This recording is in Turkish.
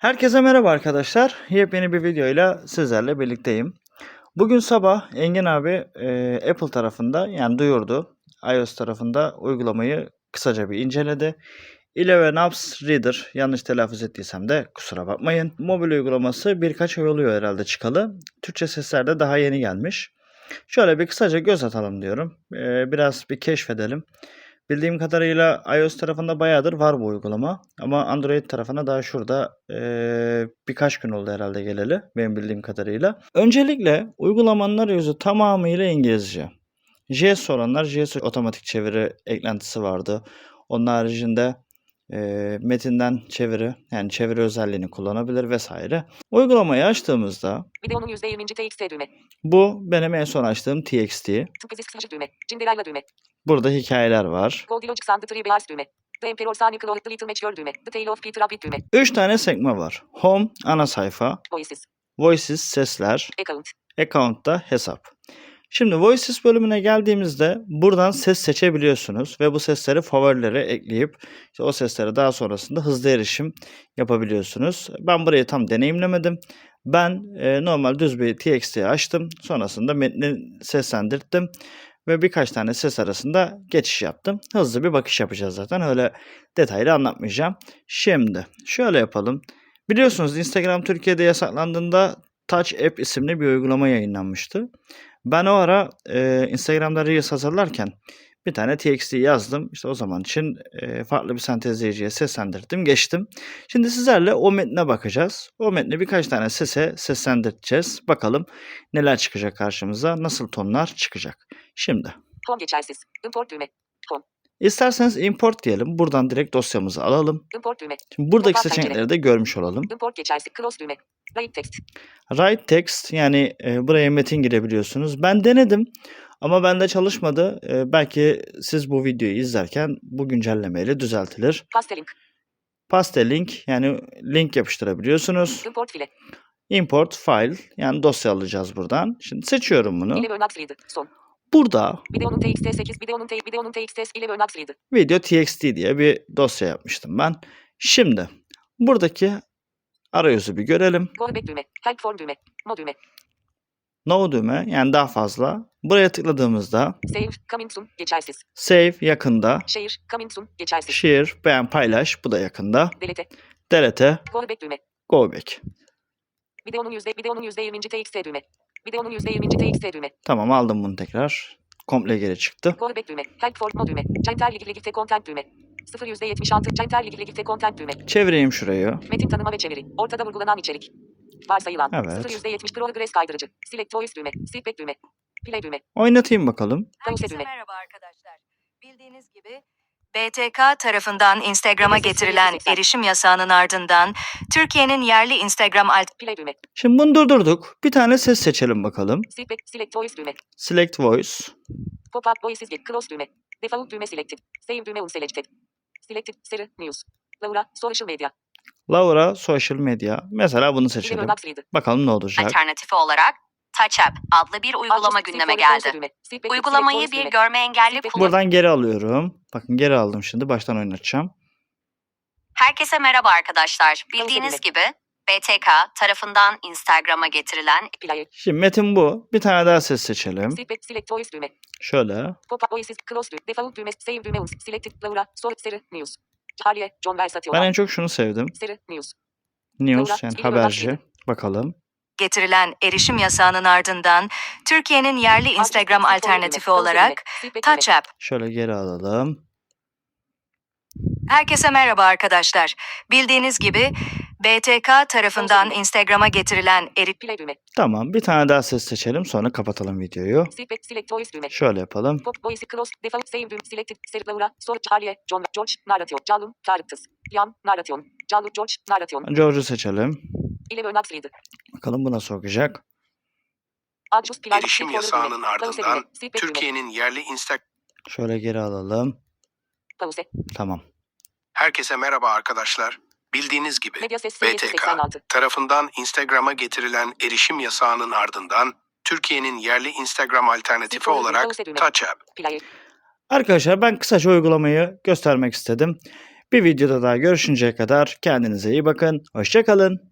Herkese merhaba arkadaşlar. Yepyeni bir videoyla sizlerle birlikteyim. Bugün sabah Engin abi e, Apple tarafında yani duyurdu. iOS tarafında uygulamayı kısaca bir inceledi. Eleven Apps Reader yanlış telaffuz ettiysem de kusura bakmayın. Mobil uygulaması birkaç ay oluyor herhalde çıkalı. Türkçe sesler de daha yeni gelmiş. Şöyle bir kısaca göz atalım diyorum. E, biraz bir keşfedelim. Bildiğim kadarıyla iOS tarafında bayağıdır var bu uygulama. Ama Android tarafına daha şurada eee, birkaç gün oldu herhalde geleli benim bildiğim kadarıyla. Öncelikle uygulamanın arayüzü tamamıyla İngilizce. JS olanlar JS otomatik çeviri eklentisi vardı. Onun haricinde eee, metinden çeviri yani çeviri özelliğini kullanabilir vesaire. Uygulamayı açtığımızda Videonun %20. TXT düğme. bu benim en son açtığım TXT. Düğme. Cinderella düğme. Burada hikayeler var. Goldilocks and the Three Bears düğme. The Emperor Sonic Cloth Little Match Girl düğme. The Tale of Peter Rabbit düğme. 3 tane sekme var. Home ana sayfa, Voices. Voices sesler, Account. Account'ta hesap. Şimdi Voices bölümüne geldiğimizde buradan ses seçebiliyorsunuz ve bu sesleri favorilere ekleyip işte o seslere daha sonrasında hızlı erişim yapabiliyorsunuz. Ben burayı tam deneyimlemedim. Ben e, normal düz bir TXT açtım. Sonrasında metni seslendirdim ve birkaç tane ses arasında geçiş yaptım. Hızlı bir bakış yapacağız zaten. Öyle detaylı anlatmayacağım. Şimdi şöyle yapalım. Biliyorsunuz Instagram Türkiye'de yasaklandığında Touch App isimli bir uygulama yayınlanmıştı. Ben o ara e, Instagram'da Reels hazırlarken bir tane TXT yazdım. İşte o zaman için e, farklı bir sentezleyiciye seslendirdim, geçtim. Şimdi sizlerle o metne bakacağız. O metni birkaç tane sese seslendireceğiz. Bakalım neler çıkacak karşımıza, nasıl tonlar çıkacak. Şimdi Home geçersiz. Import düğme. İsterseniz import diyelim. Buradan direkt dosyamızı alalım. Import düğme. Şimdi buradaki pencere. seçenekleri de görmüş olalım. Import geçersiz. Close düğme. Write text. Write text yani e, buraya metin girebiliyorsunuz. Ben denedim ama bende çalışmadı. E, belki siz bu videoyu izlerken bu güncellemeyle düzeltilir. Paste link. Paste link yani link yapıştırabiliyorsunuz. Import file. Import file yani dosya alacağız buradan. Şimdi seçiyorum bunu. Son. Burada Videonun TXT 8. Videonun, T videonun TXT Apps Read. video txt diye bir dosya yapmıştım ben. Şimdi buradaki arayüzü bir görelim. Go back düğme. Help form düğme. Mo düğme. No düğme yani daha fazla. Buraya tıkladığımızda Save. Coming soon. Geçersiz. save yakında. Share. Coming soon. Geçersiz. Share, beğen, paylaş. Bu da yakında. Delete. Delete, Go back düğme. go back. Videonun yüzde, videonun yüzde yirminci TXT düğme. Videonun yüzde yirminci TXT düğme. Tamam aldım bunu tekrar. Komple geri çıktı. Go back düğme. Help for mo düğme. Center gifte content düğme. 0 yüzde yetmiş altı. Center ilgili gifte content düğme. Çevireyim şurayı. Metin tanıma ve çeviri. Ortada vurgulanan içerik. Varsayılan. Evet. 0 yüzde yetmiş progress kaydırıcı. Select voice düğme. Speak düğme. Play düğme. Oynatayım bakalım. Herkese merhaba arkadaşlar. Bildiğiniz gibi BTK tarafından Instagram'a getirilen erişim yasağının ardından Türkiye'nin yerli Instagram alt Play düğme. Şimdi bunu durdurduk. Bir tane ses seçelim bakalım. Speak. Select voice düğme. Select voice. Pop up voices get. Close düğme. Default düğme selected. Save düğme unselected. Selected. Seri. News. Laura. Social media. Laura Social Media. Mesela bunu seçelim. Bakalım ne olacak. alternatifi olarak Touch App adlı bir uygulama gündeme geldi. Uygulamayı bir görme engelli kullanıcı Buradan geri alıyorum. Bakın geri aldım şimdi. Baştan oynatacağım. Herkese merhaba arkadaşlar. Bildiğiniz gibi BTK tarafından Instagram'a getirilen. Şimdi metin bu. Bir tane daha ses seçelim. Şöyle. Ben en çok şunu sevdim. News. Yani haberci. Bakalım. Getirilen erişim yasağının ardından Türkiye'nin yerli Instagram alternatifi olarak düğme. Speak back düğme. Touch App Şöyle geri alalım. Herkese merhaba arkadaşlar. Bildiğiniz gibi BTK tarafından Instagram'a getirilen eri Play düğme. Tamam. Bir tane daha ses seçelim. Sonra kapatalım videoyu. Şöyle yapalım. George'u seçelim. Bakalım bu nasıl okuyacak. Erişim yasağının ardından. Türkiye'nin yerli Instagram Şöyle geri alalım. Tamam. Herkese merhaba arkadaşlar. Bildiğiniz gibi BTK 86 tarafından Instagram'a getirilen erişim yasağının ardından Türkiye'nin yerli Instagram alternatifi olarak pause düğme. Touch App Play Arkadaşlar ben kısaca uygulamayı göstermek istedim. Bir videoda daha görüşünceye kadar kendinize iyi bakın. Hoşçakalın.